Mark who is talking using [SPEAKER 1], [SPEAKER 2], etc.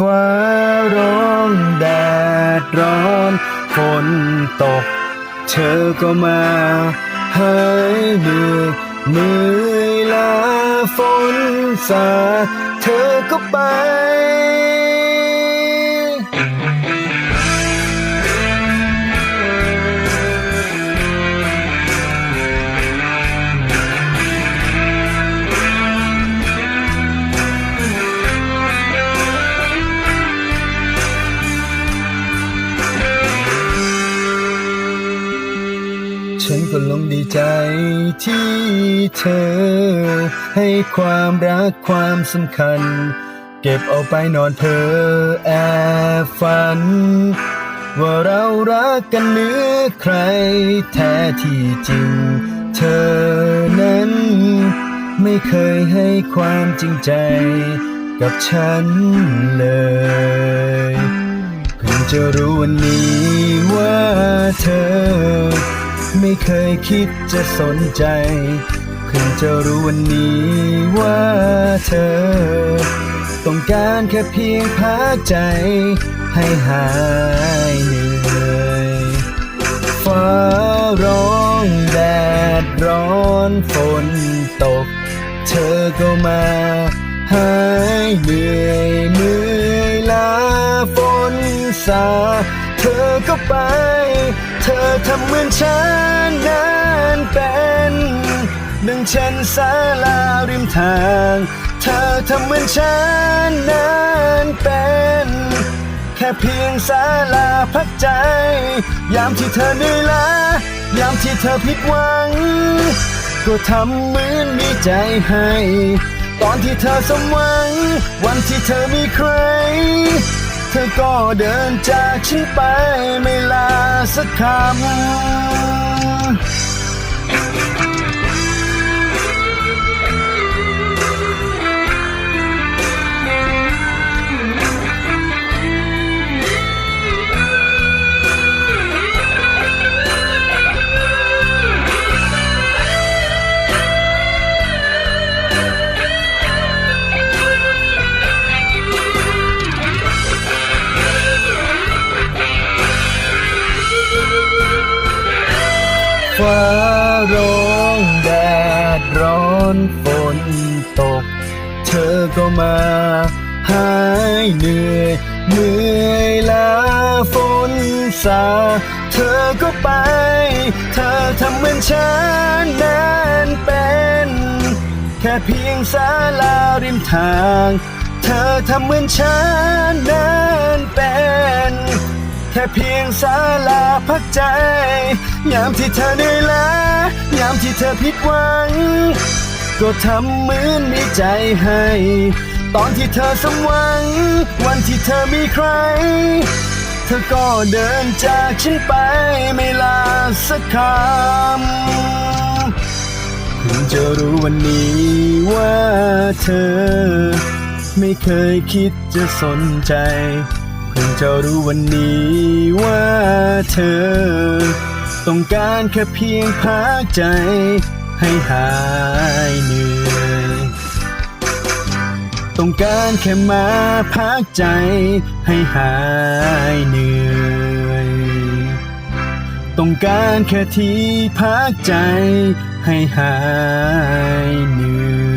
[SPEAKER 1] ฟ้าร้องแดดร้อนฝนตก เธอก็มาหายเหนื่อยเหนื่อยลาฝนสาเธอก็ไป ก็ลงดีใจที่เธอ ให้ความรักความสำคัญ เก็บเอาไปนอนเพอแอบฝัน ว่าเรารักกันเหนื้อใครแท้ที่จริง เธอนั้น ไม่เคยให้ความจริงใจกับฉันเลยเพิ่งจะรู้วันนี้ว่าเธอ ไม่เคยคิดจะสนใจ เพิ่งจะรู้วันนี้ว่าเธอ ต้องการแค่เพียงพักใจ ให้หายเหนื่อยฟ้าร้องแดดร้อนฝนตก เธอก็มาหายเหนื่อยเหนื่อยลาฝนสา เธอก็ไป เธอทำเหมือนฉันนั้นเป็นดังเช่นสาลาริมทาง เธอทำเหมือนฉันนั้นเป็น แค่เพียงศาลาพักใจ ยามที่เธอเหนื่อยล้ายามที่เธอผิดหวัง ก็ทำเหมือนมีใจให้ ตอนที่เธอสมหวัง วันที่เธอมีใคร เธอก็เดินจากฉันไปไม่ลาสักคำ ฟ้าร้องแดดร้อนฝนตก เธอก็มาหายเหนื่อยเหนื่อยลาฝนสา เธอก็ไป เธอทำเหมือนฉันนั้นเป็น แค่เพียงศาลาริมทาง เธอทำเหมือนฉันนั้นเป็น แค่เพียงศาลาพักใจ ยามที่เธอเหนื่อยล้ายามที่เธอผิดหวัง ก็ทำเหมือนมีใจให้ ตอนที่เธอสมหวัง วันที่เธอมีใคร เธอก็เดินจากฉันไปไม่ลาสักคำเพิ่งจะรู้วันนี้ว่าเธอ ไม่เคยคิดจะสนใจ เพิ่งจะรู้วันนี้ว่าเธอ ต้องการแค่เพียงพักใจ ให้หายเหนื่อย ต้องการแค่มาพักใจ ให้หายเหนื่อย ต้องการแค่ที่พักใจ ให้หายเหนื่อย